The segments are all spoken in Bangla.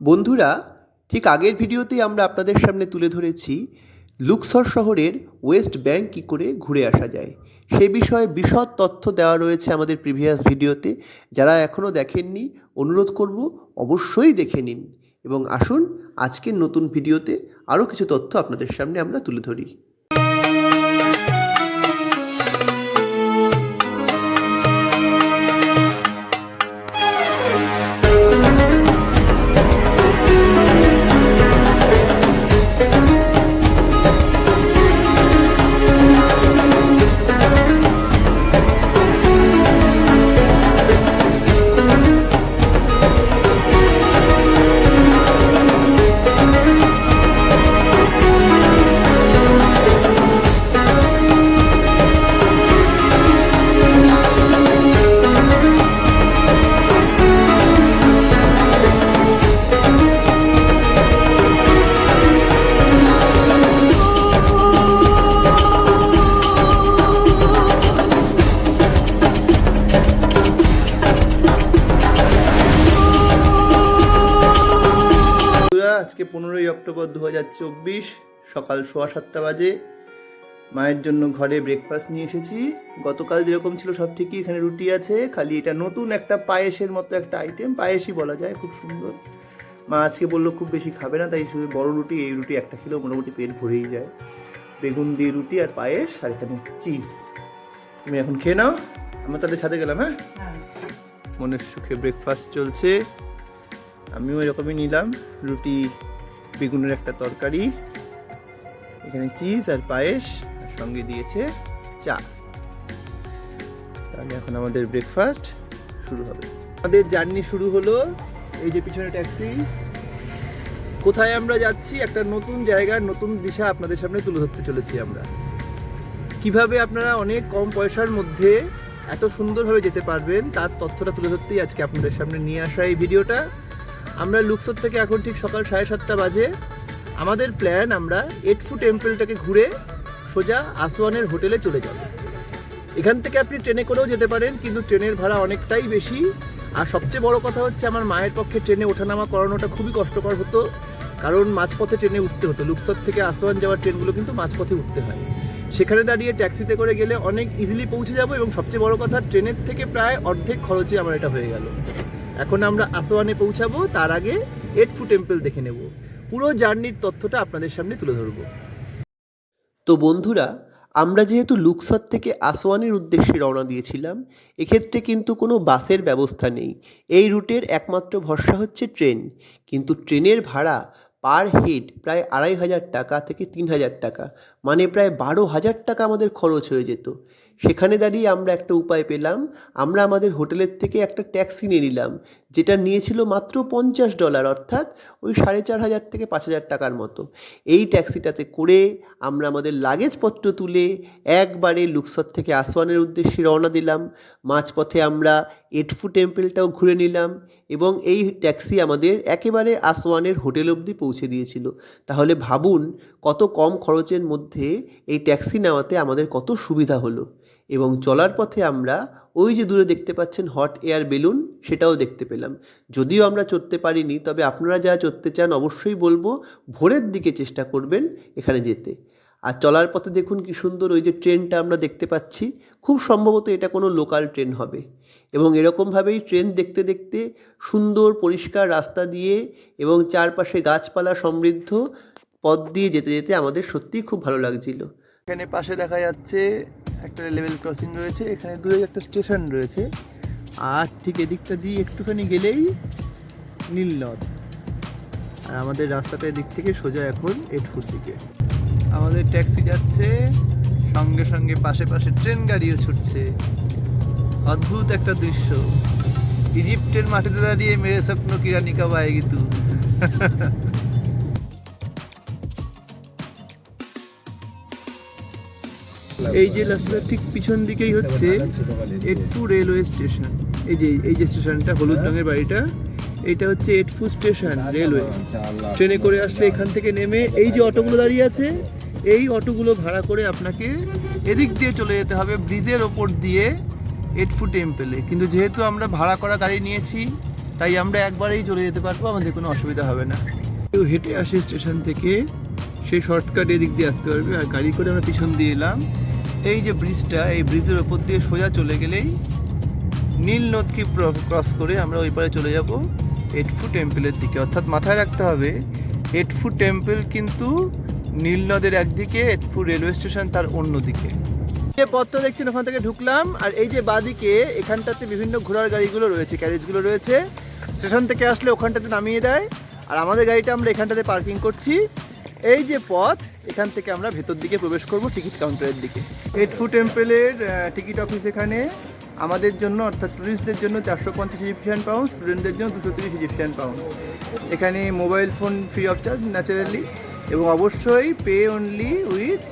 বন্ধুরা, ঠিক আগের ভিডিওতেই আমরা আপনাদের সামনে তুলে ধরেছি, লুকসর শহরের ওয়েস্ট ব্যাংক কী করে ঘুরে আসা যায়। সে বিষয়ে বিশদ তথ্য দেওয়া রয়েছে আমাদের প্রিভিয়াস ভিডিওতে। যারা এখনও দেখেননি, অনুরোধ করব অবশ্যই দেখে নিন। এবং আসুন, আজকের নতুন ভিডিওতে আরও কিছু তথ্য আপনাদের সামনে আমরা তুলে ধরি। অক্টোবর দু সকাল সোয়া সাতটা বাজে। মায়ের জন্য ঘরে ব্রেকফাস্ট নিয়ে এসেছি। গতকাল যেরকম ছিল সব ঠিকই এখানে রুটি আছে। খালি এটা নতুন একটা পায়েসের মতো একটা আইটেম পায়েসই বলা যায় খুব সুন্দর। মা আজকে বলল খুব বেশি খাবে না তাই শুধু বড় রুটি এই রুটি একটা খেলেও মোটামুটি পেট ভরেই যায়। বেগুন দিয়ে রুটি আর পায়েস আর এখানে চিজ তুমি এখন খেয়ে নাও আমরা তাদের সাথে গেলাম হ্যাঁ? মনের সুখে ব্রেকফাস্ট চলছে। আমিও এরকমই নিলাম রুটি বেগুনের একটা তরকারি, এখানে চিজ আর পায়েস, আর সঙ্গে দিয়েছে চা। তাহলে এখন আমাদের ব্রেকফাস্ট শুরু হবে। আমাদের জার্নি শুরু হলো এই যে পিছনে ট্যাক্সি কোথায় আমরা যাচ্ছি? একটা নতুন জায়গার নতুন দিশা আপনাদের সামনে তুলে ধরতে চলেছি আমরা। কীভাবে আপনারা অনেক কম পয়সার মধ্যে এত সুন্দরভাবে যেতে পারবেন, তার তথ্যটা তুলে ধরতেই আজকে আপনাদের সামনে নিয়ে আসা এই ভিডিওটা আমরা লুকসোর থেকে এখন ঠিক সকাল সাড়ে সাতটা বাজে। আমাদের প্ল্যান আমরা এটফু টেম্পলটাকে ঘুরে সোজা আসওয়ানের হোটেলে চলে যাব। এখান থেকে আপনি ট্রেনে করেও যেতে পারেন, কিন্তু ট্রেনের ভাড়া অনেকটাই বেশি। আর সবচেয়ে বড় কথা হচ্ছে আমার মায়ের পক্ষে ট্রেনে ওঠানামা করানোটা খুবই কষ্টকর হতো, কারণ মাঝপথে ট্রেনে উঠতে হতো। লুকসর থেকে আসওয়ান যাওয়ার ট্রেনগুলো কিন্তু মাঝপথে উঠতে হয়। সেখানে দাঁড়িয়ে ট্যাক্সিতে করে গেলে অনেক ইজিলি পৌঁছে যাব এবং সবচেয়ে বড় কথা, ট্রেনের থেকে প্রায় অর্ধেক খরচে আমার এটা হয়ে গেল। এখন আমরা আসোয়ানে পৌঁছাবো, তার আগে এটফু টেম্পল দেখে নেব। পুরো জার্নির তথ্যটা আপনাদের সামনে তুলে ধরবো। তো বন্ধুরা, আমরা যেহেতু লুকসর থেকে আসওয়ানের উদ্দেশ্যে রওনা দিয়েছিলাম, এক্ষেত্রে কিন্তু কোনো বাসের ব্যবস্থা নেই। এই রুটের একমাত্র ভরসা হচ্ছে ট্রেন। কিন্তু ট্রেনের ভাড়া পার হেড প্রায় আড়াই হাজার টাকা থেকে তিন হাজার টাকা মানে প্রায় বারো হাজার টাকা আমাদের খরচ হয়ে যেত। সেখানে দাঁড়িয়ে আমরা একটা উপায় পেলাম। আমরা আমাদের হোটেলের থেকে একটা ট্যাক্সি নিয়ে নিলাম, যেটা নিয়েছিল মাত্র পঞ্চাশ ডলার, অর্থাৎ ওই সাড়ে চার হাজার থেকে পাঁচ হাজার টাকার মতো। এই ট্যাক্সিটাতে করে আমরা আমাদের লাগেজপত্র তুলে একবারে লুকসর থেকে আসওয়ানের উদ্দেশ্যে রওনা দিলাম। মাঝপথে আমরা এটফু টেম্পলটাও ঘুরে নিলাম এবং এই ট্যাক্সি আমাদের একেবারে আসওয়ানের হোটেল অবধি পৌঁছে দিয়েছিল। তাহলে ভাবুন কত কম খরচের মধ্যে এই ট্যাক্সি নেওয়াতে আমাদের কত সুবিধা হলো। এবং চলার পথে আমরা ওই যে দূরে দেখতে পাচ্ছেন হট এয়ার বেলুন, সেটাও দেখতে পেলাম। যদিও আমরা চড়তে পারিনি, তবে আপনারা যারা চড়তে চান অবশ্যই বলব, ভোরের দিকে চেষ্টা করবেন এখানে যেতে। আর চলার পথে দেখুন কি সুন্দর ওই যে ট্রেনটা আমরা দেখতে পাচ্ছি, খুব সম্ভবত এটা কোনো লোকাল ট্রেন হবে। এবং এরকমভাবেই ট্রেন দেখতে দেখতে সুন্দর পরিষ্কার রাস্তা দিয়ে এবং চারপাশে গাছপালা সমৃদ্ধ পথ দিয়ে যেতে যেতে আমাদের সত্যিই খুব ভালো লাগছিল। এখানে পাশে দেখা যাচ্ছে একটা লেভেল ক্রসিং রয়েছে, এখানে দূরে একটা স্টেশন রয়েছে। আর ঠিক এদিকটা দিয়ে একটুখানি গেলেই নীলনদ আর আমাদের রাস্তাটা এদিক থেকে সোজা এখন এটফুট দিকে আমাদের ট্যাক্সি যাচ্ছে, সঙ্গে সঙ্গে পাশে পাশে ট্রেন গাড়িও ছুটছে। অদ্ভুত একটা দৃশ্য। ইজিপ্টের মাটিতে দাঁড়িয়ে মেরে স্বপ্ন কিরানিকা বায়ে এই যে রাস্তার ঠিক পিছন দিকেই হচ্ছে, এটফু রেলওয়ে স্টেশন। এই যে এই যে স্টেশনটা, হলুদ রঙের বাড়িটা, এটা হচ্ছে এটফু স্টেশন রেলওয়ে। ট্রেনে করে আসলে এখান থেকে নেমে এই যে অটোগুলো দাঁড়িয়ে আছে, এই অটোগুলো ভাড়া করে আপনাকে এদিক দিয়ে চলে যেতে হবে ব্রিজের ওপর দিয়ে এটফু টেম্পেলে। কিন্তু যেহেতু আমরা ভাড়া করা গাড়ি নিয়েছি, তাই আমরা একবারেই চলে যেতে পারব, আমাদের কোনো অসুবিধা হবে না। কেউ হেঁটে আসে স্টেশন থেকে, সে শর্টকাট এদিক দিয়ে আসতে পারবে, আর গাড়ি করে আমরা পিছন দিয়ে এলাম। এই যে ব্রিজটা, এই ব্রিজের ওপর দিয়ে সোজা চলে গেলেই নীল নদকে ক্রস করে আমরা ওই পারে চলে যাব এটফু টেম্পলের দিকে। অর্থাৎ মাথায় রাখতে হবে, এটফু টেম্পল কিন্তু নীল নদের একদিকে, এটফু রেলওয়ে স্টেশন তার অন্য দিকে। যে পথটা দেখছেন, ওখান থেকে ঢুকলাম, আর এই যে বাদিকে এখানটাতে বিভিন্ন ঘোড়ার গাড়িগুলো রয়েছে, ক্যারেজগুলো রয়েছে। স্টেশন থেকে আসলে ওখানটাতে নামিয়ে দেয়, আর আমাদের গাড়িটা আমরা এখানটাতে পার্কিং করছি। এই যে পথ, এখান থেকে আমরা ভেতর দিকে প্রবেশ করব টিকিট কাউন্টারের দিকে। এটফু টেম্পেলের টিকিট অফিস এখানে আমাদের জন্য, অর্থাৎ ট্যুরিস্টদের জন্য চারশো পঞ্চাশ ইজিপশিয়ান পাউন্ড স্টুডেন্টদের জন্য দুশো তিরিশ ইজিপশিয়ান পাউন্ড এখানে mobile phone free of charge naturally এবং অবশ্যই pay only with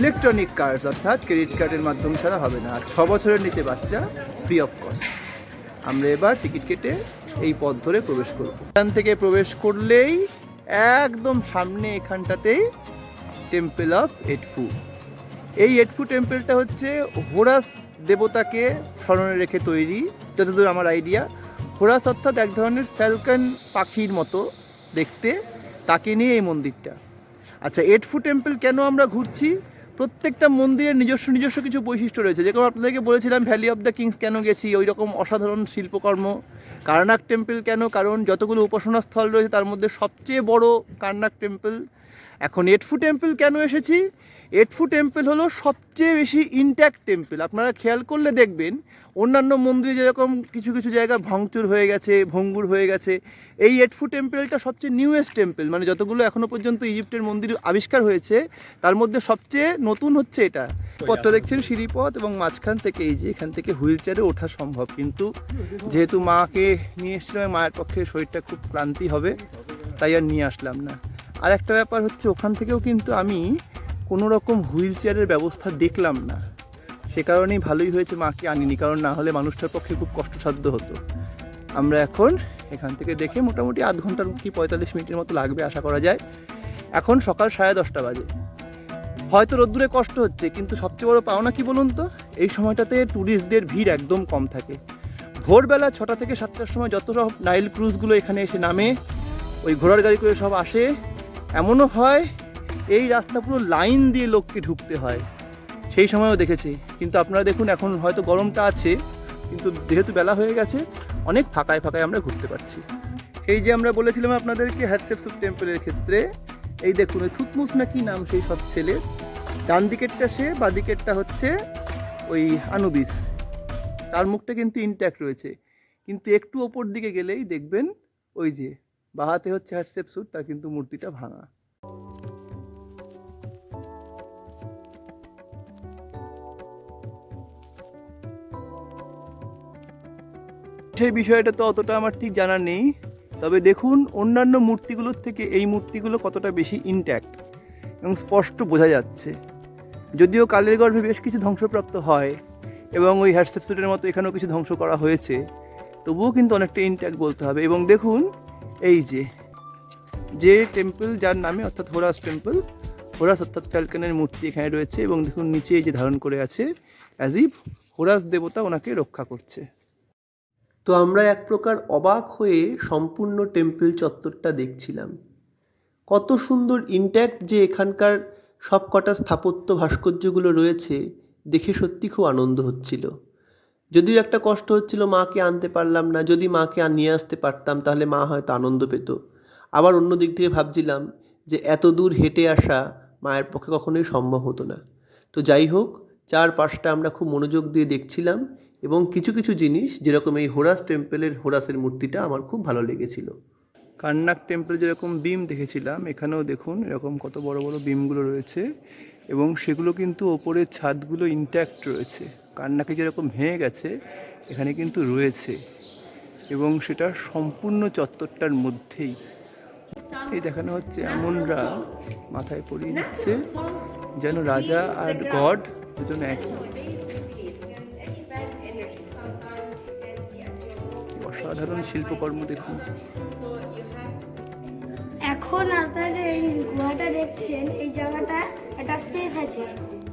electronic card অর্থাৎ ক্রেডিট কার্ডের মাধ্যম ছাড়া হবে না। আর ছ বছরের নিচে বাচ্চা ফ্রি অফ কস্ট আমরা এবার টিকিট কেটে এই পথ ধরে প্রবেশ করব। এখান থেকে প্রবেশ করলেই একদম সামনে এখানটাতেই টেম্পল অফ এটফু এই এটফু টেম্পলটা হচ্ছে হোরাস দেবতাকে স্মরণে রেখে তৈরি, যতদূর আমার আইডিয়া হোরাস অর্থাৎ এক ধরনের ফ্যালকন পাখির মতো দেখতে, তাকে নিয়ে এই মন্দিরটা। আচ্ছা এটফু টেম্পল কেন আমরা ঘুরছি? প্রত্যেকটা মন্দিরের নিজস্ব নিজস্ব কিছু বৈশিষ্ট্য রয়েছে। যেরকম আপনাদেরকে বলেছিলাম ভ্যালি অফ দ্য কিংস কেন গেছি? ওই রকম অসাধারণ শিল্পকর্ম। কার্নাক টেম্পল কেন? কারণ যতগুলো উপাসনা স্থল রয়েছে, তার মধ্যে সবচেয়ে বড় কার্নাক টেম্পল। এখন এটফু টেম্পল কেন এসেছি? এটফু টেম্পল হলো সবচেয়ে বেশি ইনট্যাক্ট টেম্পল আপনারা খেয়াল করলে দেখবেন, অন্যান্য মন্দিরে যেরকম কিছু কিছু জায়গা ভাঙচুর হয়ে গেছে, ভঙ্গুর হয়ে গেছে, এই এটফু টেম্পলটা সবচেয়ে নিউয়েস্ট টেম্পল মানে যতগুলো এখনও পর্যন্ত ইজিপ্টের মন্দির আবিষ্কার হয়েছে, তার মধ্যে সবচেয়ে নতুন হচ্ছে এটা। পথটা দেখছেন সিঁড়িপথ এবং মাঝখান থেকে এই যে, এখান থেকে হুইল চেয়ারে ওঠা সম্ভব। কিন্তু যেহেতু মাকে নিয়ে এসেছিলাম মায়ের পক্ষে শরীরটা খুব ক্লান্তি হবে, তাই আর নিয়ে আসলাম না। আর একটা ব্যাপার হচ্ছে, ওখান থেকেও কিন্তু আমি কোনো রকম হুইল চেয়ারের ব্যবস্থা দেখলাম না। সে কারণেই ভালোই হয়েছে মাকে আনিনি, কারণ না হলে মানুষটার পক্ষে খুব কষ্টসাধ্য হতো। আমরা এখন এখান থেকে দেখে মোটামুটি আধ ঘণ্টার কি পঁয়তাল্লিশ মিনিটের মতো লাগবে আশা করা যায়। এখন সকাল সাড়ে দশটা বাজে। হয়তো রোদ্দুরে কষ্ট হচ্ছে, কিন্তু সবচেয়ে বড় পাওনা কি বলুন তো? এই সময়টাতে ট্যুরিস্টদের ভিড় একদম কম থাকে। ভোরবেলা ছটা থেকে সাতটার সময় যত সব নাইল ক্রুজগুলো এখানে এসে নামে, ওই ঘোড়ার গাড়ি করে সব আসে। এমনও হয় এই রাস্তা পুরো লাইন দিয়ে লোককে ঢুকতে হয়। সেই সময়ও দেখেছি। কিন্তু আপনারা দেখুন, এখন হয়তো গরমটা আছে, কিন্তু যেহেতু বেলা হয়ে গেছে, অনেক ফাঁকায় ফাঁকায় আমরা ঘুরতে পারছি। সেই যে আমরা বলেছিলাম আপনাদেরকে হ্যাটসেপসুপ টেম্পলের ক্ষেত্রে, এই দেখুন, ওই থুতমুস না কি নাম সেই সব ছেলে ডান দিকেরটা সে, বা দিকেরটা হচ্ছে ওই আনুবিস। তার মুখটা কিন্তু ইনট্যাক্ট রয়েছে। কিন্তু একটু ওপর দিকে গেলেই দেখবেন ওই যে বাহাতে হচ্ছে হ্যাটসেপসুট তার কিন্তু মূর্তিটা ভাঙা। সেই বিষয়টা তো অতটা আমার ঠিক জানা নেই। তবে দেখুন, অন্যান্য মূর্তিগুলোর থেকে এই মূর্তিগুলো কতটা বেশি ইনট্যাক্ট এবং স্পষ্ট বোঝা যাচ্ছে। যদিও কালের গর্ভে বেশ কিছু ধ্বংসপ্রাপ্ত হয় এবং ওই হ্যাটসেপসুটের মতো এখানেও কিছু ধ্বংস করা হয়েছে, তবুও কিন্তু অনেকটা ইনট্যাক্ট বলতে হবে। এবং দেখুন, এই যে যে টেম্পল যার নামে অর্থাৎ হোরাস টেম্পল হোরাস অর্থাৎ ফ্যালকনের মূর্তি এখানে রয়েছে এবং দেখুন, নিচে এই যে ধারণ করে আছে অ্যাজ ইফ হোরাস দেবতা ওনাকে রক্ষা করছে। তো আমরা এক প্রকার অবাক হয়ে সম্পূর্ণ টেম্পল চত্বরটা দেখছিলাম। কত সুন্দর ইনট্যাক্ট যে এখানকার সব কটা স্থাপত্য ভাস্কর্যগুলো রয়েছে, দেখে সত্যি খুব আনন্দ হচ্ছিল। যদিও একটা কষ্ট হচ্ছিল মাকে আনতে পারলাম না, যদি মাকে নিয়ে আসতে পারতাম তাহলে মা হয়তো আনন্দ পেত। আবার অন্য দিক থেকে ভাবছিলাম যে এত দূর হেঁটে আসা মায়ের পক্ষে কখনোই সম্ভব হতো না। তো যাই হোক চার পাঁচটা আমরা খুব মনোযোগ দিয়ে দেখছিলাম এবং কিছু কিছু জিনিস, যেরকম এই হোরাস টেম্পেলের, হোরাসের মূর্তিটা আমার খুব ভালো লেগেছিল। কান্নাক টেম্পল যেরকম বিম দেখেছিলাম, এখানেও দেখুন এরকম কত বড় বড় বিমগুলো রয়েছে এবং সেগুলো কিন্তু ওপরের ছাদগুলো ইনট্যাক্ট রয়েছে। কান্নাকে যেরকম ভেঙে গেছে, এখানে কিন্তু রয়েছে এবং সেটা সম্পূর্ণ চত্বরটার মধ্যেই। এই দেখানো হচ্ছে এমনরা মাথায় পরিয়ে দিচ্ছে, যেন রাজা আর গড দুজন একই অসাধারণ শিল্পকর্ম দেখুন। এখন আপনারা যে এই গুহাটা দেখছেন এই জায়গাটা একটা স্পেস আছে।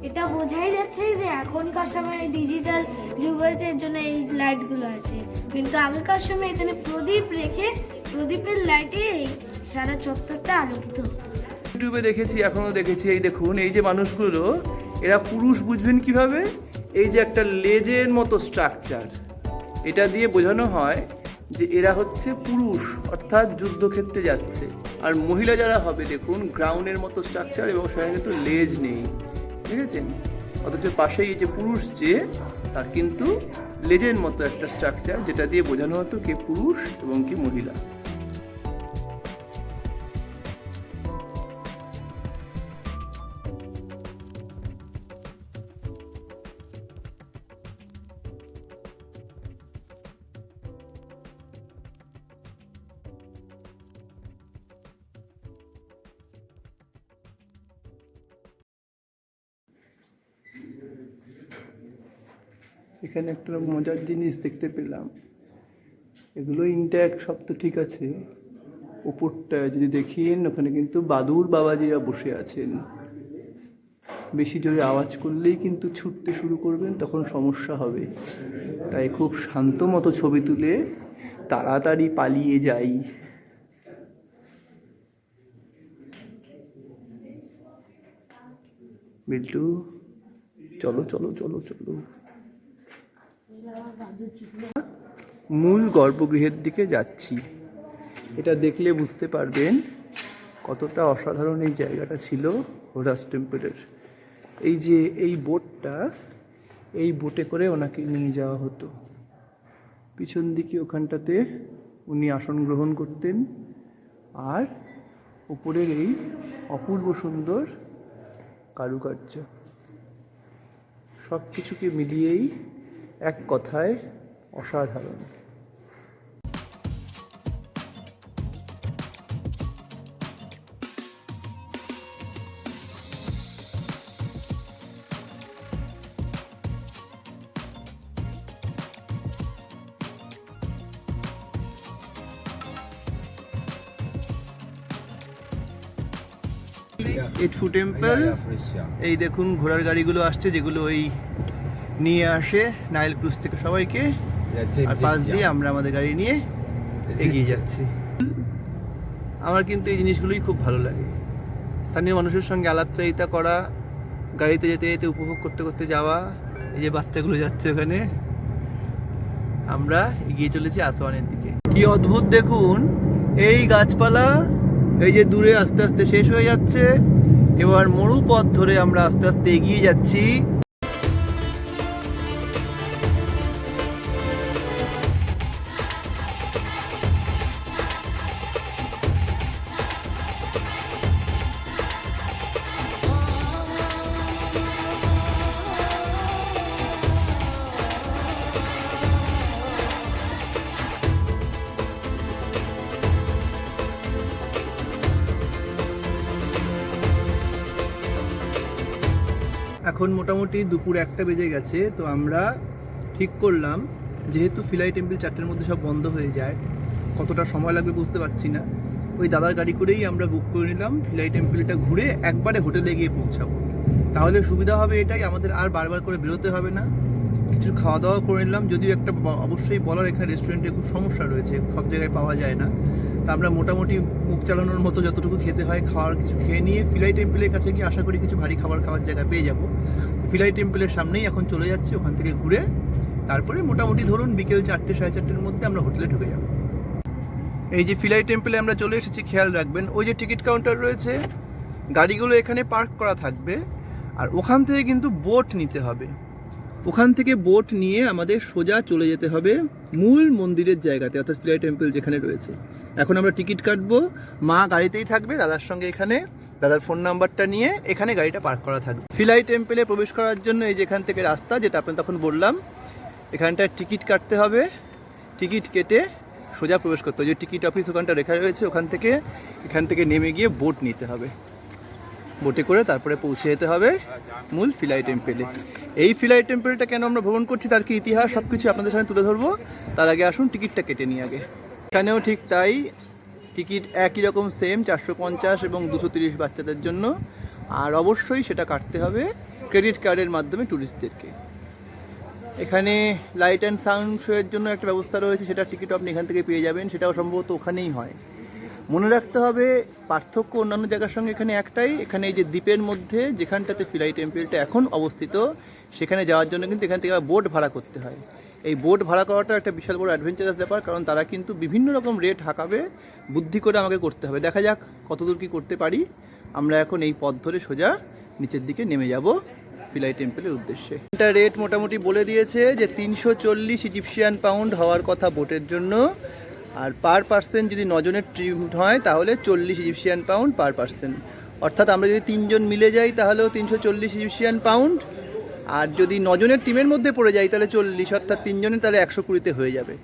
এটা বোঝাই যাচ্ছে যে এখনকার সময় ডিজিটাল যুগ হয়েছে এর জন্য এই লাইটগুলো আছে। কিন্তু আগেকার সময় এখানে প্রদীপ রেখে প্রদীপের লাইটে সারা চত্বরটা আলোকিত হতো। ইউটিউবে দেখেছি এখনও দেখেছি এই দেখুন এই যে মানুষগুলো এরা পুরুষ বুঝবেন কীভাবে? এই যে একটা লেজের মতো স্ট্রাকচার এটা দিয়ে বোঝানো হয় যে এরা হচ্ছে পুরুষ, অর্থাৎ যুদ্ধক্ষেত্রে যাচ্ছে। আর মহিলা যারা হবে, দেখুন গ্রাউন্ডের মতো স্ট্রাকচার এবং সেখানে কিন্তু লেজ নেই। ঠিক আছে? অথচ পাশেই যে পুরুষ যে, তার কিন্তু লেজের মতো একটা স্ট্রাকচার যেটা দিয়ে বোঝানো হতো কে পুরুষ এবং কি মহিলা। এখানে একটা মজার জিনিস দেখতে পেলাম। এগুলো ইনট্যাক্ট সব তো ঠিক আছে। ওপরটা যদি দেখেন, ওখানে কিন্তু বাদুর বাবাজিরা বসে আছেন। বেশি জোরে আওয়াজ করলেই কিন্তু ছুটতে শুরু করবেন, তখন সমস্যা হবে। তাই খুব শান্ত মতো ছবি তুলে তাড়াতাড়ি পালিয়ে যাই। বিল্টু, চলো চলো চলো চলো। মূল গর্ভগৃহের দিকে যাচ্ছি। এটা দেখলে বুঝতে পারবেন কতটা অসাধারণ এই জায়গাটা ছিল হোরাস টেম্পলের। এই যে এই বোটটা, এই বোটে করে ওনাকে নিয়ে যাওয়া হতো। পিছন দিকে ওখানটাতে উনি আসন গ্রহণ করতেন আর উপরের এই অপূর্ব সুন্দর কারুকার্য। সব কিছুকে মিলিয়েই এক কথায় অসাধারণ। এটফু টেম্পল এই দেখুন ঘোড়ার গাড়িগুলো আসছে যেগুলো ওই নিয়ে আসে নাইল ক্রুজ থেকে সবাইকে। আর পাশ দিয়ে আমরা আমাদের গাড়ি নিয়ে এগিয়ে যাচ্ছি। আমার কিন্তু এই জিনিসগুলোই খুব ভালো লাগে। স্থানীয় মানুষের সঙ্গে আলাপচারিতা করা গাড়িতে যেতে যেতে উপভোগ করতে করতে যাওয়া এই যে বাচ্চাগুলো যাচ্ছে ওখানে আমরা এগিয়ে চলেছি আসওয়ানের দিকে। কি অদ্ভুত দেখুন এই গাছপালা এই যে দূরে আস্তে আস্তে শেষ হয়ে যাচ্ছে এবার মরুপথ ধরে আমরা আস্তে আস্তে এগিয়ে যাচ্ছি। এখন মোটামুটি দুপুর একটা বেজে গেছে, তো আমরা ঠিক করলাম, যেহেতু ফিলাই টেম্পল চারটের মধ্যে সব বন্ধ হয়ে যায়, কতটা সময় লাগবে বুঝতে পারছি না। ওই দাদার গাড়ি করেই আমরা বুক করে নিলাম, ফিলাই টেম্পলটা ঘুরে একবারে হোটেলে গিয়ে পৌঁছাবো। তাহলে সুবিধা হবে এটাই, আমাদের আর বারবার করে বেরোতে হবে না। কিছু খাওয়া দাওয়া করে নিলাম, যদিও একটা অবশ্যই বলার এখানে রেস্টুরেন্টে খুব সমস্যা রয়েছে, সব জায়গায় পাওয়া যায় না। তা আমরা মোটামুটি মুখ চালানোর মতো যতটুকু খেতে হয়, খাওয়ার কিছু খেয়ে নিয়ে ফিলাই টেম্পলের কাছে গিয়ে আশা করি কিছু ভারী খাবার খাওয়ার জায়গা পেয়ে যাব। ফিলাই টেম্পলের সামনেই এখন চলে যাচ্ছি, ওখান থেকে ঘুরে তারপরে মোটামুটি ধরুন বিকেল চারটে, সাড়ে চারটের মধ্যে আমরা হোটেলে ঢুকে যাব। এই যে ফিলাই টেম্পলে আমরা চলে এসেছি, খেয়াল রাখবেন, ওই যে টিকিট কাউন্টার রয়েছে, গাড়িগুলো এখানে পার্ক করা থাকবে, আর ওখান থেকে কিন্তু বোট নিতে হবে। ওখান থেকে বোট নিয়ে আমাদের সোজা চলে যেতে হবে মূল মন্দিরের জায়গাতে, অর্থাৎ ফিলাই টেম্পল যেখানে রয়েছে। এখন আমরা টিকিট কাটবো। মা গাড়িতেই থাকবে, দাদার সঙ্গে এখানে। দাদার ফোন নাম্বারটা নিয়ে এখানে গাড়িটা পার্ক করা থাকবে। ফিলাই টেম্পলে প্রবেশ করার জন্য এই যে এখান থেকে রাস্তা, যেটা আপনি তখন বললাম, এখানটায় টিকিট কাটতে হবে। টিকিট কেটে সোজা প্রবেশ করতে হবে। যে টিকিট অফিস ওখানটা রেখা রয়েছে, ওখান থেকে এখান থেকে নেমে গিয়ে বোট নিতে হবে। বোটে করে তারপরে পৌঁছে যেতে হবে মূল ফিলাই টেম্পেলে এই ফিলাই টেম্পেলটা কেন আমরা ভ্রমণ করছি, তার কি ইতিহাস সব কিছু আপনাদের সামনে তুলে ধরবো? তার আগে আসুন টিকিটটা কেটে নিই আগে। এখানেও ঠিক তাই। টিকিট একই রকম সেম চারশো পঞ্চাশ এবং দুশো তিরিশ বাচ্চাদের জন্য। আর অবশ্যই সেটা কাটতে হবে ক্রেডিট কার্ডের মাধ্যমে ট্যুরিস্টদেরকে এখানে লাইট অ্যান্ড সাউন্ড শোয়ের জন্য একটা ব্যবস্থা রয়েছে, সেটা টিকিট আপনি এখান থেকে পেয়ে যাবেন, সেটাও সম্ভবত ওখানেই হয়। মনে রাখতে হবে, পার্থক্য অন্যান্য জায়গার সঙ্গে এখানে একটাই, এখানে এই যে দ্বীপের মধ্যে, যেখানটাতে ফিলাই টেম্পেলটা এখন অবস্থিত, সেখানে যাওয়ার জন্য কিন্তু এখান থেকে বোট ভাড়া করতে হয়। এই বোট ভাড়া করাটা একটা বিশাল বড় অ্যাডভেঞ্চারাস ব্যাপার, কারণ তারা কিন্তু বিভিন্ন রকম রেট হাঁকাবে, বুদ্ধি করে আমাকে করতে হবে। দেখা যাক কতদূর কী করতে পারি। আমরা এখন এই পথ ধরে সোজা নিচের দিকে নেমে যাব ফিলাই টেম্পলের উদ্দেশ্যে। এটা রেট মোটামুটি বলে দিয়েছে যে তিনশো চল্লিশ ইজিপশিয়ান পাউন্ড হওয়ার কথা বোটের জন্য। আর পার পার্সেন্ট যদি নজনের ট্রিপ হয়, তাহলে চল্লিশ ইজিপশিয়ান পাউন্ড পার পার্সেন্ট অর্থাৎ আমরা যদি তিনজন মিলে যাই, তাহলেও তিনশো চল্লিশ ইজিপশিয়ান পাউন্ড আর যদি নজনের টিমের মধ্যে পড়ে যায়, তাহলে চল্লিশ অর্থাৎ তিনজনের তাহলে একশো কুড়িতে হয়ে যাবে।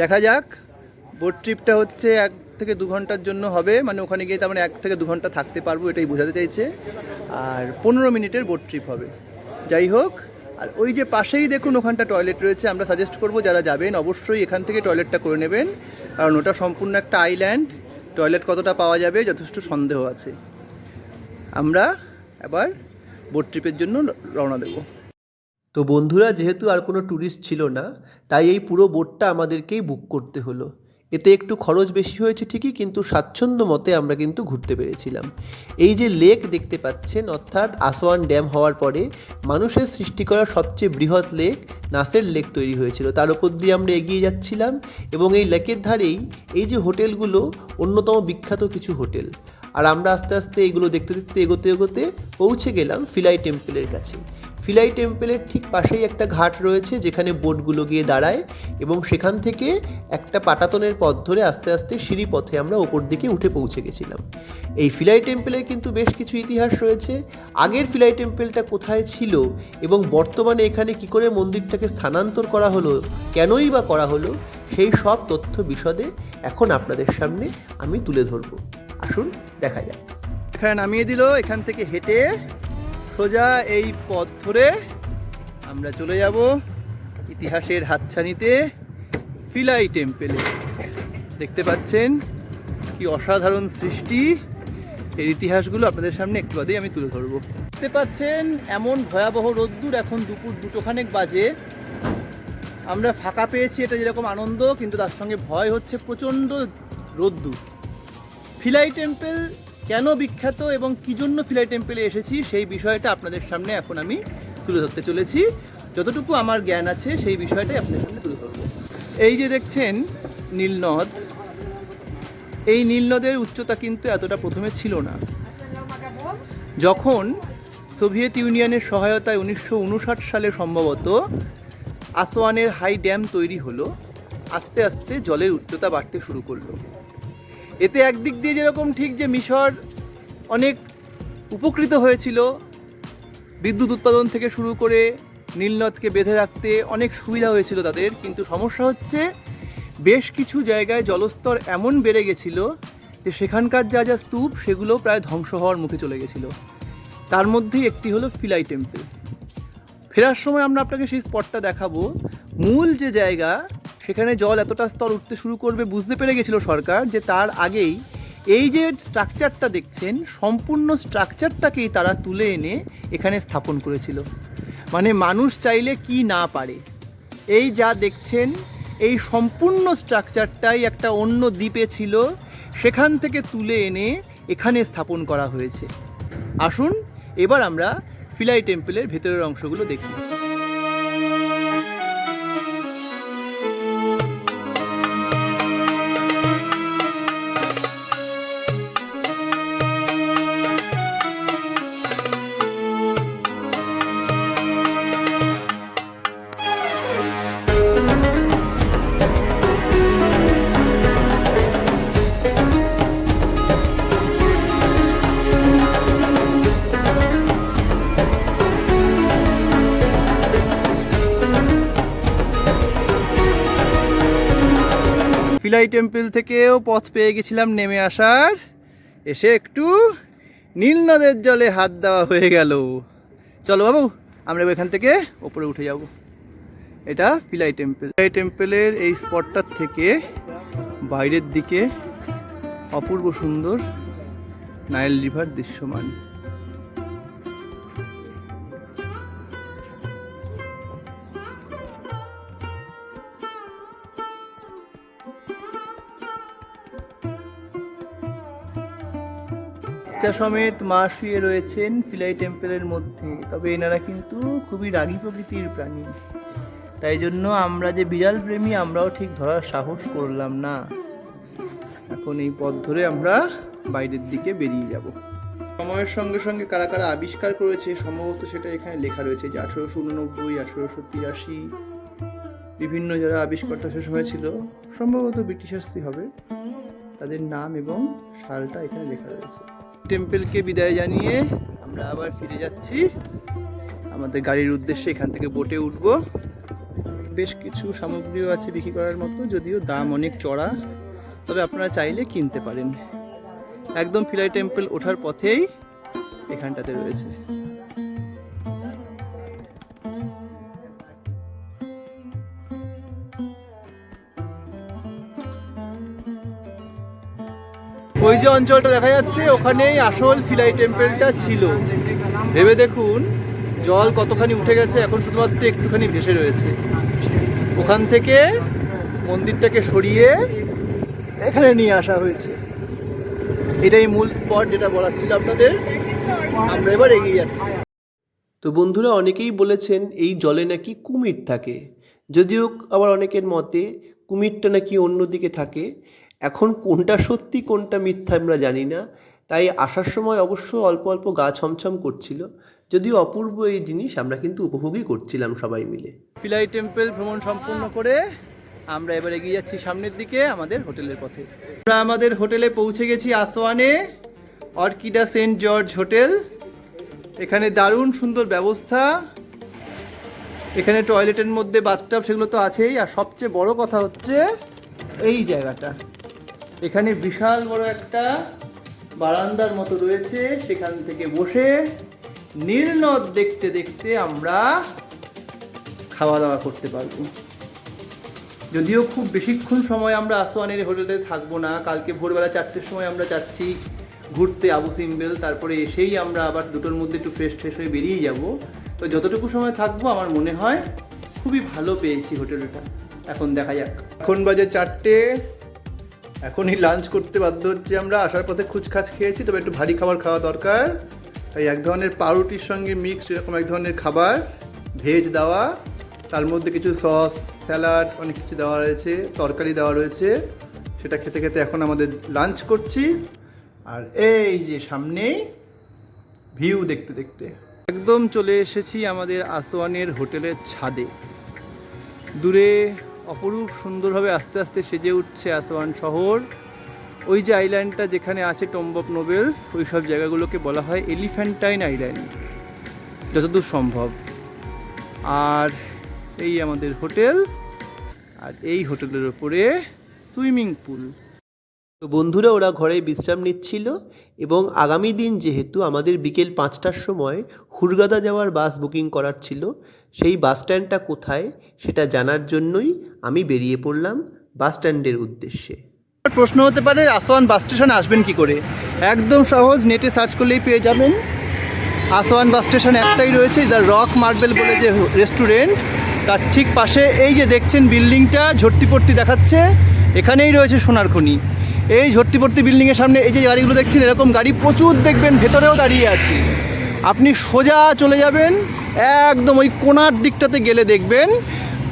দেখা যাক বোট ট্রিপটা হচ্ছে এক থেকে দু ঘণ্টার জন্য হবে মানে ওখানে গিয়ে তার মানে এক থেকে দু ঘণ্টা থাকতে পারব, এটাই বোঝাতে চাইছে। আর পনেরো মিনিটের বোট ট্রিপ হবে। যাই হোক, আর ওই যে পাশেই দেখুন ওখানটা টয়লেট রয়েছে, আমরা সাজেস্ট করব যারা যাবেন, অবশ্যই এখান থেকে টয়লেটটা করে নেবেন। কারণ ওটা সম্পূর্ণ একটা আইল্যান্ড টয়লেট কতটা পাওয়া যাবে, যথেষ্ট সন্দেহ আছে। আমরা এবার বোট ট্রিপের জন্য রওনা দেবো। তো বন্ধুরা, যেহেতু আর কোনো ট্যুরিস্ট ছিল না, তাই এই পুরো বোটটা আমাদেরকেই বুক করতে হলো। এতে একটু খরচ বেশি হয়েছে ঠিকই, কিন্তু স্বাচ্ছন্দ্য মতে আমরা কিন্তু ঘুরতে পেরেছিলাম। এই যে লেক দেখতে পাচ্ছেন, অর্থাৎ আসওয়ান ড্যাম হওয়ার পরে মানুষের সৃষ্টি করা সবচেয়ে বৃহৎ লেক নাসের লেক তৈরি হয়েছিল। তার উপর দিয়ে আমরা এগিয়ে যাচ্ছিলাম এবং এই লেকের ধারেই এই যে হোটেলগুলো অন্যতম বিখ্যাত কিছু হোটেল আর আমরা আস্তে আস্তে এগুলো দেখতে দেখতে এগোতে এগোতে পৌঁছে গেলাম ফিলাই টেম্পলের কাছে। ফিলাই টেম্পলের ঠিক পাশেই একটা ঘাট রয়েছে যেখানে বোটগুলো গিয়ে দাঁড়ায় এবং সেখান থেকে একটা পাটাতনের পথ ধরে আস্তে আস্তে সিঁড়ি পথে আমরা ওপর দিকে উঠে পৌঁছে গেছিলাম। এই ফিলাই টেম্পলের কিন্তু বেশ কিছু ইতিহাস রয়েছে। আগের ফিলাই টেম্পলটা কোথায় ছিল এবং বর্তমানে এখানে কি করে মন্দিরটাকে স্থানান্তর করা হলো, কেনই বা করা হলো, সেই সব তথ্য বিশদে এখন আপনাদের সামনে আমি তুলে ধরবো। আসুন, দেখা যাক। এখানে নামিয়ে দিল, এখান থেকে হেঁটে সোজা এই পথ ধরে আমরা চলে যাব ইতিহাসের হাতছানিতে ফিলাই টেম্পেলে দেখতে পাচ্ছেন কি অসাধারণ সৃষ্টি। এর ইতিহাসগুলো আপনাদের সামনে একটু বাদেই আমি তুলে ধরবো। দেখতে পাচ্ছেন এমন ভয়াবহ রোদ্দুর এখন দুপুর দুটোখানেক বাজে। আমরা ফাঁকা পেয়েছি এটা যেরকম আনন্দ, কিন্তু তার সঙ্গে ভয় হচ্ছে প্রচণ্ড রোদ্দুর। ফিলাই টেম্পল কেন বিখ্যাত এবং কী জন্য ফিলাই টেম্পলে এসেছি সেই বিষয়টা আপনাদের সামনে এখন আমি তুলে ধরতে চলেছি। যতটুকু আমার জ্ঞান আছে সেই বিষয়টাই আপনাদের সামনে তুলে ধরবো। এই যে দেখছেন নীলনদ এই নীলনদের উচ্চতা কিন্তু এতটা প্রথমে ছিল না। যখন সোভিয়েত ইউনিয়নের সহায়তায় উনিশশো উনষাট সালে সম্ভবত আসওয়ানের হাই ড্যাম তৈরি হলো, আস্তে আস্তে জলের উচ্চতা বাড়তে শুরু করল। এতে একদিক দিয়ে যেরকম ঠিক যে মিশর অনেক উপকৃত হয়েছিল, বিদ্যুৎ উৎপাদন থেকে শুরু করে নীলনদকে বেঁধে রাখতে অনেক সুবিধা হয়েছিল তাদের, কিন্তু সমস্যা হচ্ছে বেশ কিছু জায়গায় জলস্তর এমন বেড়ে গেছিল যে সেখানকার যা যা স্তূপ সেগুলো প্রায় ধ্বংস হওয়ার মুখে চলে গেছিল। তার মধ্যেই একটি হলো ফিলাই টেম্পল। ফেরার সময় আমরা আপনাকে সেই স্পটটা দেখাবো। মূল যে জায়গা সেখানে জল এতটা স্তর উঠতে শুরু করবে বুঝতে পেরে গেছিল সরকার যে তার আগেই এই যে স্ট্রাকচারটা দেখছেন, সম্পূর্ণ স্ট্রাকচারটাকেই তারা তুলে এনে এখানে স্থাপন করেছিল। মানে মানুষ চাইলে কি না পারে। এই যা দেখছেন, এই সম্পূর্ণ স্ট্রাকচারটাই একটা অন্য দ্বীপে ছিল, সেখান থেকে তুলে এনে এখানে স্থাপন করা হয়েছে। আসুন, এবার আমরা ফিলাই টেম্পলের ভেতরের অংশগুলো দেখি। টেম্পল থেকেও পথ পেয়ে গেছিলাম নেমে আসার। এসে একটু নীল নদের জলে হাত দেওয়া হয়ে গেল। চলো বাবু, আমরা এখান থেকে ওপরে উঠে যাব। এটা ফিলাই টেম্পল ফিলাই টেম্পলের এই স্পটটার থেকে বাইরের দিকে অপূর্ব সুন্দর নাইল রিভার দৃশ্যমান। বাচ্চা সমেত মা শুয়ে রয়েছেন ফিলাই টেম্পেলের মধ্যে। তবে এনারা কিন্তু খুবই রাগী প্রকৃতির প্রাণী। তাই জন্য আমরা যে বিড়াল প্রেমী, আমরাও ঠিক ধরার সাহস করলাম না। এখন এই পথ ধরে আমরা বাইরের দিকে বেরিয়ে যাব। সময়ের সঙ্গে সঙ্গে কারা কারা আবিষ্কার করেছে, সম্ভবত সেটা এখানে লেখা রয়েছে যে আঠেরোশো উননব্বই, আঠেরোশো তিরাশি। বিভিন্ন যারা আবিষ্কর্তা সে সময় ছিল সম্ভবত ব্রিটিশার্সই হবে। তাদের নাম এবং সালটা এখানে লেখা রয়েছে। টেম্পেলকে বিদায় জানিয়ে আমরা আবার ফিরে যাচ্ছি। আমাদের গাড়ির উদ্দেশ্যে এখান থেকে বোটে উঠবো। বেশ কিছু সামগ্রীও আছে বিক্রি করার মতো, যদিও দাম অনেক চড়া। তবে আপনারা চাইলে কিনতে পারেন। একদম ফিলাই টেম্পল ওঠার পথেই এখানটাতে রয়েছে। ওই যে অঞ্চলটা দেখা যাচ্ছে, ওখানেই আসল ফিলাই টেম্পেলটা ছিল। ভেবে দেখুন, জল কতখানি উঠে গেছে, এখন শুধুমাত্র একটুখানি ভেসে রয়েছে। ওখান থেকে মন্দিরটাকে সরিয়ে এখানে নিয়ে আসা হয়েছে। এটাই মূল স্পট যেটা বলার ছিল আপনাদের। আমরা এবার এগিয়ে যাচ্ছি। তো বন্ধুরা, অনেকেই বলেছেন এই জলে নাকি কুমির থাকে। যদিও আবার অনেকের মতে কুমিরটা নাকি অন্যদিকে থাকে। এখন কোনটা সত্যি, কোনটা মিথ্যা আমরা জানি না। তাই আসার সময় অবশ্য অল্প অল্প গা ছমছম করছিল। যদিও অপূর্ব এই জিনিস আমরা কিন্তু উপভোগই করছিলাম সবাই মিলে। ফিলাই টেম্পল ভ্রমণ সম্পূর্ণ করে আমরা এবার এগিয়ে যাচ্ছি সামনের দিকে আমাদের হোটেলের পথে। আমরা আমাদের হোটেলে পৌঁছে গেছি আসোয়ানে, অর্কিডা সেন্ট জর্জ হোটেল। এখানে দারুণ সুন্দর ব্যবস্থা। এখানে টয়লেটের মধ্যে বাথটাব সেগুলো তো আছেই। আর সবচেয়ে বড় কথা হচ্ছে এই জায়গাটা। এখানে বিশাল বড় একটা বারান্দার মতো রয়েছে। সেখান থেকে বসে নীল নদ দেখতে দেখতে আমরা খাওয়া দাওয়া করতে পারব। যদিও খুব বেশিক্ষণ সময় আমরা আসোয়ানের হোটেলে থাকব না, কালকে ভোরবেলা চারটের সময় আমরা যাচ্ছি ঘুরতে আবু সিম্বেল, তারপরে এসেই আমরা আবার দুটোর মধ্যে একটু ফ্রেশ ট্রেশ হয়ে বেরিয়ে যাব। তো যতটুকু সময় থাকব আমার মনে হয় খুবই ভালো পেয়েছি হোটেলটা। এখন দেখা যাক। এখন বাজে চারটে এখনই লাঞ্চ করতে বাধ্য হচ্ছে আমরা। আসার পথে খুচখাচ খেয়েছি, তবে একটু ভারী খাবার খাওয়া দরকার। তাই এক ধরনের পাউরুটির সঙ্গে মিক্সড এরকম এক ধরনের খাবার ভেজ দেওয়া। তার মধ্যে কিছু সস স্যালাড অনেক কিছু দেওয়া রয়েছে, তরকারি দেওয়া রয়েছে। সেটা খেতে খেতে এখন আমাদের লাঞ্চ করছি। আর এই যে সামনেই ভিউ দেখতে দেখতে। একদম চলে এসেছি আমাদের আসওয়ানের হোটেলের ছাদে। দূরে অপরূপ সুন্দরভাবে আস্তে আস্তে সেজে উঠছে আসওয়ান শহর। ওই যে আইল্যান্ডটা যেখানে আছে টম্ব অফ নোবেলস ওই সব জায়গাগুলোকে বলা হয় এলিফ্যান্টাইন আইল্যান্ড যতদূর সম্ভব। আর এই আমাদের হোটেল, আর এই হোটেলের ওপরে সুইমিং পুল। তো বন্ধুরা, ওরা ঘরে বিশ্রাম নিচ্ছিল, এবং আগামী দিন যেহেতু আমাদের বিকেল পাঁচটার সময় হুরগাদা যাওয়ার বাস বুকিং করার ছিল। সেই বাস স্ট্যান্ডটা কোথায় সেটা জানার জন্যই আমি বেরিয়ে পড়লাম বাস স্ট্যান্ডের উদ্দেশ্যে। প্রশ্ন হতে পারে, আসওয়ান বাস স্টেশনে আসবেন কি করে? একদম সহজ, নেটে সার্চ করলেই পেয়ে যাবেন। আসওয়ান বাস স্টেশন একটাই রয়েছে দ্য রক মার্বেল বলে যে রেস্টুরেন্ট তার ঠিক পাশে এই যে দেখছেন বিল্ডিংটা, ঝট্টিপট্টি দেখাচ্ছে, এখানেই রয়েছে সোনার খনি। এই ঝট্টিপট্টি বিল্ডিংয়ের সামনে এই যে গাড়িগুলো দেখছেন, এরকম গাড়ি প্রচুর দেখবেন, ভেতরেও দাঁড়িয়ে আছে। আপনি সোজা চলে যাবেন, একদম ওই কোনার দিকটাতে গেলে দেখবেন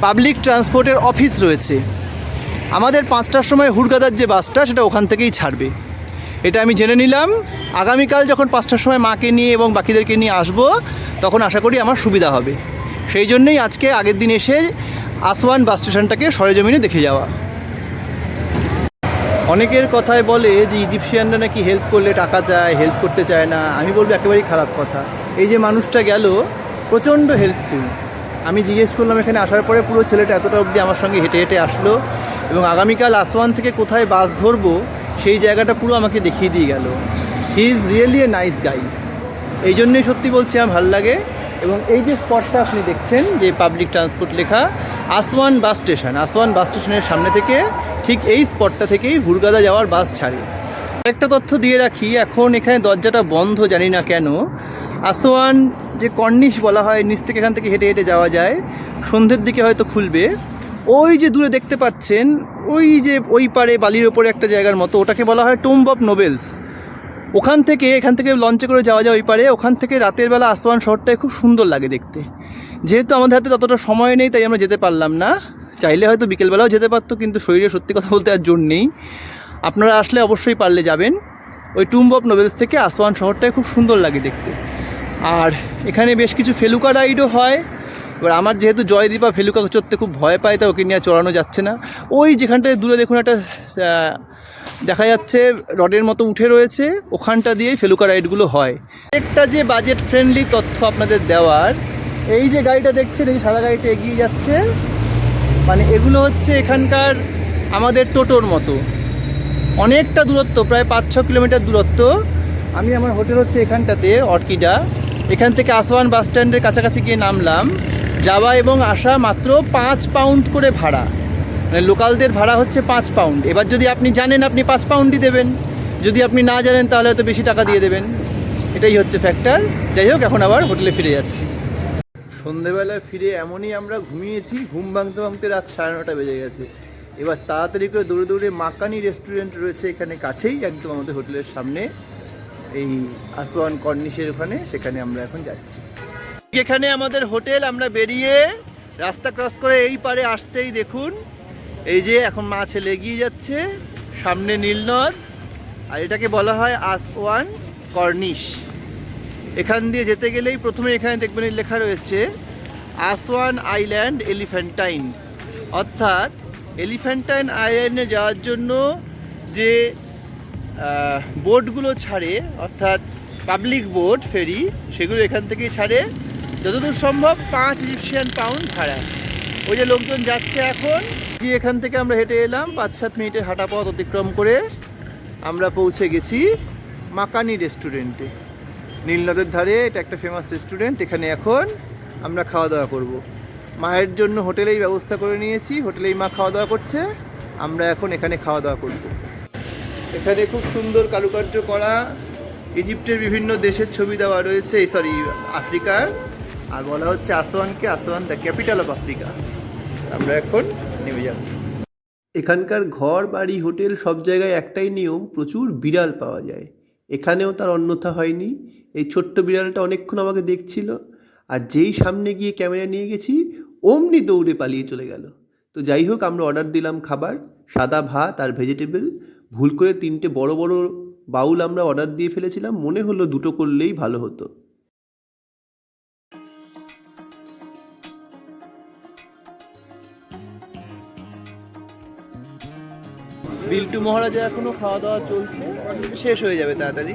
পাবলিক ট্রান্সপোর্টের অফিস রয়েছে। আমাদের পাঁচটার সময় হুড়গাদার যে বাসটা, সেটা ওখান থেকেই ছাড়বে। এটা আমি জেনে নিলাম। আগামীকাল যখন পাঁচটার সময় মাকে নিয়ে এবং বাকিদেরকে নিয়ে আসব, তখন আশা করি আমার সুবিধা হবে। সেই জন্যই আজকে আগের দিন এসে আসওয়ান বাস স্টেশনটাকে সরেজমিনে দেখে যাওয়া। অনেকের কথায় বলে যে ইজিপশিয়ানরা নাকি হেল্প করলে টাকা চায় হেল্প করতে চায় না। আমি বলব একেবারেই খারাপ কথা। এই যে মানুষটা গেল, প্রচণ্ড হেল্পফুল আমি জিজ্ঞেস করলাম, এখানে আসার পরে পুরো ছেলেটা এতটা অবধি আমার সঙ্গে হেঁটে হেঁটে আসলো এবং আগামীকাল আসওয়ান থেকে কোথায় বাস ধরবো, সেই জায়গাটা পুরো আমাকে দেখিয়ে দিয়ে গেল। He is really a nice guy এই জন্যই সত্যি বলছি আমার ভালো লাগে। এবং এই যে স্পটটা আপনি দেখছেন, যে পাবলিক ট্রান্সপোর্ট লেখা, আসওয়ান বাস স্টেশন। আসওয়ান বাস স্টেশনের সামনে থেকে ঠিক এই স্পটটা থেকেই হুরগাদা যাওয়ার বাস ছাড়ে। একটা তথ্য দিয়ে রাখি, এখন এখানে দরজাটা বন্ধ, জানি না কেন। আসোয়ান, যে কর্নিশ বলা হয়, নিচ থেকে এখান থেকে হেঁটে হেঁটে যাওয়া যায়, সন্ধ্যের দিকে হয়তো খুলবে। ওই যে দূরে দেখতে পাচ্ছেন, ওই যে ওই পারে বালির ওপরে একটা জায়গার মতো, ওটাকে বলা হয় টোম্ব অফ নোবেলস। ওখান থেকে, এখান থেকে লঞ্চে করে যাওয়া যায় ওই পারে, ওখান থেকে রাতের বেলা আসোয়ান শহরটায় খুব সুন্দর লাগে দেখতে। যেহেতু আমাদের হাতে ততটা সময় নেই, তাই আমরা যেতে পারলাম না। চাইলে হয়তো বিকেলবেলাও যেতে পারতো, কিন্তু শরীরে সত্যি কথা বলতে আর জোর নেই। আপনারা আসলে অবশ্যই পারলে যাবেন। ওই টুম্ব অফ নোবেলস থেকে আসোয়ান শহরটাই খুব সুন্দর লাগে দেখতে। আর এখানে বেশ কিছু ফেলুকা রাইডও হয়। এবার আমার যেহেতু জয়দীপা ফেলুকা চড়তে খুব ভয় পায়, তাই ওকে নিয়ে চড়ানো যাচ্ছে না। ওই যেখানটায় দূরে দেখুন একটা দেখা যাচ্ছে রডের মতো উঠে রয়েছে, ওখানটা দিয়েই ফেলুকা রাইডগুলো হয়। একটা যে বাজেট ফ্রেন্ডলি তথ্য আপনাদের দেওয়ার, এই যে গাড়িটা দেখছেন, এই সাদা গাড়িটা এগিয়ে যাচ্ছে। মানে এগুলো হচ্ছে এখানকার আমাদের টোটোর মতো। অনেকটা দূরত্ব, প্রায় পাঁচ ছ কিলোমিটার দূরত্ব। আমি আমার হোটেল হচ্ছে এখানটাতে, অর্কিডা। এখান থেকে আসওয়ান বাস স্ট্যান্ডের কাছাকাছি গিয়ে নামলাম। যাওয়া এবং আসা মাত্র পাঁচ পাউন্ড করে ভাড়া। মানে লোকালদের ভাড়া হচ্ছে পাঁচ পাউন্ড। এবার যদি আপনি জানেন, আপনি পাঁচ পাউন্ডই দেবেন। যদি আপনি না জানেন, তাহলে হয়তো বেশি টাকা দিয়ে দেবেন। এটাই হচ্ছে ফ্যাক্টর যাই হোক, এখন আবার হোটেলে ফিরে যাচ্ছি। সন্ধেবেলা ফিরে এমনই আমরা ঘুমিয়েছি, ঘুম ভাঙতে ভাঙতে রাত সাড়ে নটা বেজে গেছে। এবার তাড়াতাড়ি করে দৌড়ে দৌড়ে মাকানি রেস্টুরেন্ট রয়েছে এখানে কাছেই, একদম আমাদের হোটেলের সামনে, এই আসওয়ান কর্নিশের ওখানে, সেখানে আমরা এখন যাচ্ছি। এখানে আমাদের হোটেল, আমরা বেরিয়ে রাস্তা ক্রস করে এই পারে আসতেই দেখুন, এই যে এখন মা ছেলে এগিয়ে যাচ্ছে, সামনে নীলনদ, আর এটাকে বলা হয় আসওয়ান কর্নিশ। এখান দিয়ে যেতে গেলেই প্রথমে এখানে দেখবেন লেখা রয়েছে, আসওয়ান আইল্যান্ড এলিফ্যান্টাইন। অর্থাৎ এলিফ্যান্টাইন আইল্যান্ডে যাওয়ার জন্য যে বোটগুলো ছাড়ে, অর্থাৎ পাবলিক বোট, ফেরি, সেগুলো এখান থেকেই ছাড়ে। যতদূর সম্ভব পাঁচ ইজিপশিয়ান পাউন্ড ভাড়া। ওই যে লোকজন যাচ্ছে এখন যে এখান থেকে আমরা হেঁটে এলাম, পাঁচ সাত মিনিটের হাঁটা পথ অতিক্রম করে আমরা পৌঁছে গেছি মাকানি রেস্টুরেন্টে। নীলনদের ধারে, এটা একটা ফেমাস রেস্টুরেন্ট এখানে এখন আমরা খাওয়া দাওয়া করব। মায়ের জন্য হোটেলেই ব্যবস্থা করে নিয়েছি, হোটেলেই মা খাওয়া দাওয়া করছে, আমরা এখন এখানে খাওয়া দাওয়া করব। এখানে খুব সুন্দর কারুকার্য করা, ইজিপ্টের বিভিন্ন দেশের ছবি দেওয়া রয়েছে, এই সরি আফ্রিকার। আর বলা হচ্ছে আসওয়ানকে, Aswan the capital of Africa. আমরা এখন নেমে যাব। এখানকার ঘর, বাড়ি, হোটেল সব জায়গায় একটাই নিয়ম, প্রচুর বিড়াল পাওয়া যায়। এখানেও তার অন্যথা হয়নি। এই ছোট্ট বিড়ালটা অনেকক্ষণ আমাকে দেখছিল আর যেই সামনে গিয়ে ক্যামেরা নিয়ে গেছি, অমনি দৌড়ে পালিয়ে চলে গেল। তো যাই হোক, আমরা অর্ডার দিলাম খাবার, সাদা ভাত আর ভেজিটেবল ভুল করে তিনটে বড় বড় বাউল আমরা অর্ডার দিয়ে ফেলেছিলাম, মনে হলো দুটো করলেই ভালো হতো। বিল্টু মহারাজা এখনও খাওয়া দাওয়া চলছে, শেষ হয়ে যাবে তাড়াতাড়ি।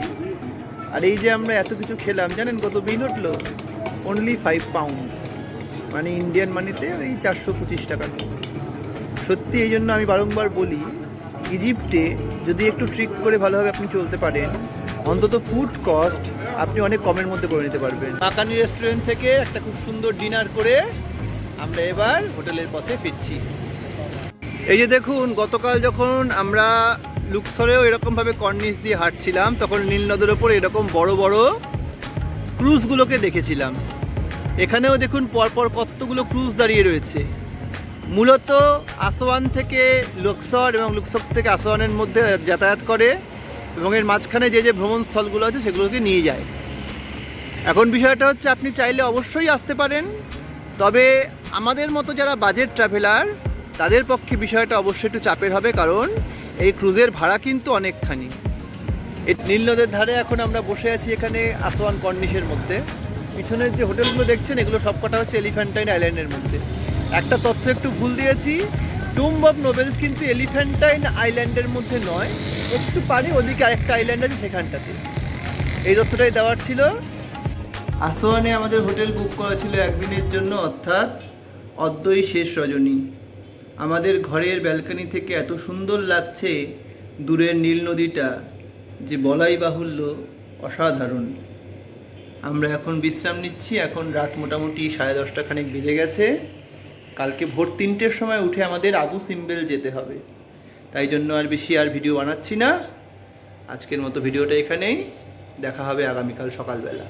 আর এই যে আমরা এত কিছু খেলাম জানেন কত? বিল উঠল? অনলি ফাইভ পাউন্ড মানে ইন্ডিয়ান মানিতে এই চারশো পঁচিশ টাকা। সত্যি এই জন্য আমি বারংবার বলি ইজিপ্টে যদি একটু ট্রিক করে ভালোভাবে আপনি চলতে পারেন অন্তত ফুড কস্ট আপনি অনেক কমের মধ্যে করে নিতে পারবেন। মাকানি রেস্টুরেন্ট থেকে একটা খুব সুন্দর ডিনার করে আমরা এবার হোটেলের পথে ফিরছি। এই যে দেখুন গতকাল যখন আমরা লুকসরেও এরকমভাবে কর্নিস দিয়ে হাঁটছিলাম, তখন নীল নদের ওপর এরকম বড় বড় ক্রুজগুলোকে দেখেছিলাম। এখানেও দেখুন পরপর কতগুলো ক্রুজ দাঁড়িয়ে রয়েছে। মূলত আসওয়ান থেকে লোকসর এবং লুকসর থেকে আসওয়ানের মধ্যে যাতায়াত করে এবং এর মাঝখানে যে যে ভ্রমণ স্থলগুলো আছে সেগুলোকে নিয়ে যায়। এখন বিষয়টা হচ্ছে আপনি চাইলে অবশ্যই আসতে পারেন, তবে আমাদের মতো যারা বাজেট ট্রাভেলার তাদের পক্ষে বিষয়টা অবশ্যই একটু চাপের হবে, কারণ এই ক্রুজের ভাড়া কিন্তু অনেকখানি। নীল নদের ধারে এখন আমরা বসে আছি এখানে আসওয়ান কর্নিশের মধ্যে। পিছনের যে হোটেলগুলো দেখছেন, এগুলো সবকটা হচ্ছে এলিফ্যান্টাইন আইল্যান্ডের মধ্যে। একটা তথ্য একটু ভুল দিয়েছি টুম্ব অফ নোবেলস কিন্তু এলিফ্যান্টাইন আইল্যান্ডের মধ্যে নয়, একটু পারি ওদিকে আরেকটা আইল্যান্ড আছে সেখানটাতে। এই তথ্যটাই দেওয়ার ছিল। আসোয়ানে আমাদের হোটেল বুক করা ছিল একদিনের জন্য, অর্থাৎ অদ্যই শেষ রজনী। আমাদের ঘরের ব্যালকনি থেকে এত সুন্দর লাগছে দূরের নীল নদীটা যে বলাই বাহুল্য অসাধারণ। আমরা এখন বিশ্রাম নিচ্ছি, এখন রাত মোটামুটি সাড়ে দশটা খানিক বেজে গেছে। কালকে ভোর তিনটের সময় উঠে আমাদের আবু সিম্বেল যেতে হবে। তাই জন্য আর বেশি আর ভিডিও বানাচ্ছি না। আজকের মতো ভিডিওটা এখানেই। দেখা হবে আগামীকাল সকালবেলা।